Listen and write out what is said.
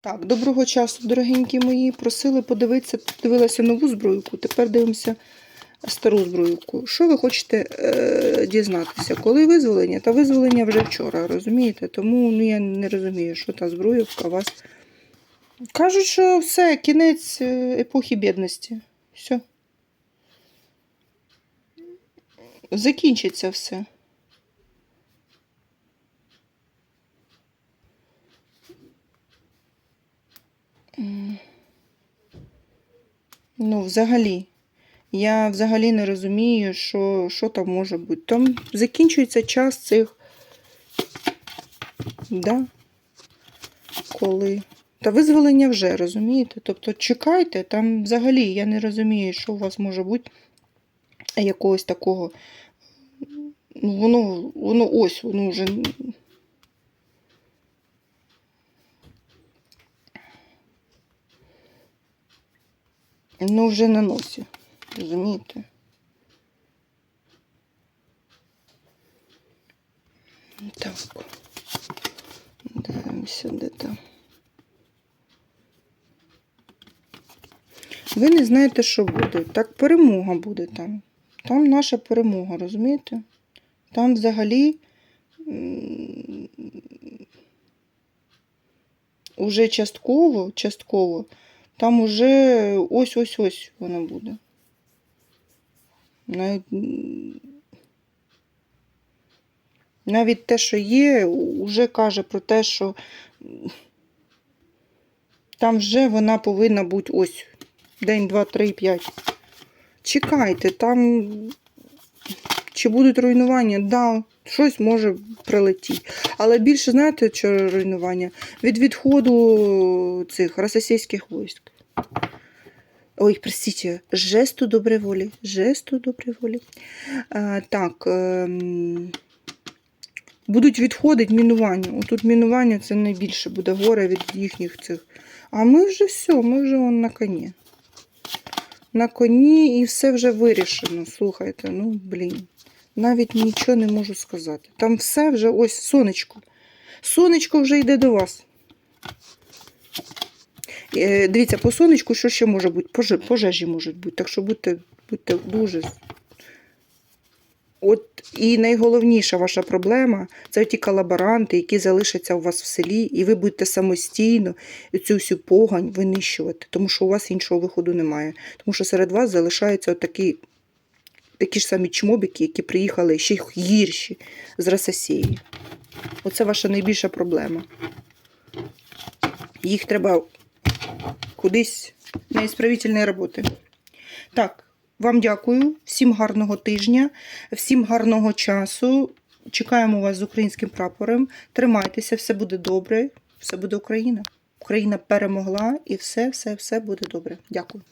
Так, доброго часу, дорогенькі мої. Просили подивитися, дивилася нову збройку, тепер дивимося стару збройку. Що ви хочете е, дізнатися? Коли визволення? Та визволення вже вчора, розумієте? Тому ну, я не розумію, що та зброївка вас. Кажуть, що все, кінець е, епохи бідності. Все. Закінчиться все. Ну, взагалі. Я взагалі не розумію, що, що там може бути. Там закінчується час цих. Да? Коли. Та визволення вже, розумієте? Тобто чекайте, там взагалі я не розумію, що у вас може бути якогось такого. Ну, воно, воно ось, воно вже. Ну, вже на носі. Розумієте? Так. Дивимося, де там. Ви не знаєте, що буде. Так, перемога буде там. Там наша перемога, розумієте? Там взагалі уже частково, частково, там уже ось-ось-ось воно буде. Навіть, навіть те, що є, уже каже про те, що там вже вона повинна бути ось день, два, три, п'ять. Чекайте, там чи будуть руйнування? Да, щось може прилетіти. Але більше, знаєте, що руйнування? Від відходу цих російських військ. Ой, простите, жесту доброї волі. Жесту доброї волі. А, так. Ем... Будуть відходити мінування. Отут мінування це найбільше буде горе від їхніх цих. А ми вже все, ми вже он на коні. На коні і все вже вирішено. Слухайте, ну блін. Навіть нічого не можу сказати. Там все вже ось сонечко. Сонечко вже йде до вас. Е, Дивіться, по сонечку, що ще може бути? Пожежі можуть бути. Так що будьте, будьте дуже. От і найголовніша ваша проблема це ті колаборанти, які залишаться у вас в селі, і ви будете самостійно цю всю погань винищувати, тому що у вас іншого виходу немає. Тому що серед вас залишаються такі, такі ж самі чмобіки, які приїхали ще гірші з Рососії. Оце ваша найбільша проблема. Їх треба кудись на ісправительні роботи. Так, вам дякую, всім гарного тижня, всім гарного часу. Чекаємо вас з українським прапором. Тримайтеся, все буде добре, все буде Україна. Україна перемогла і все, все, все буде добре. Дякую.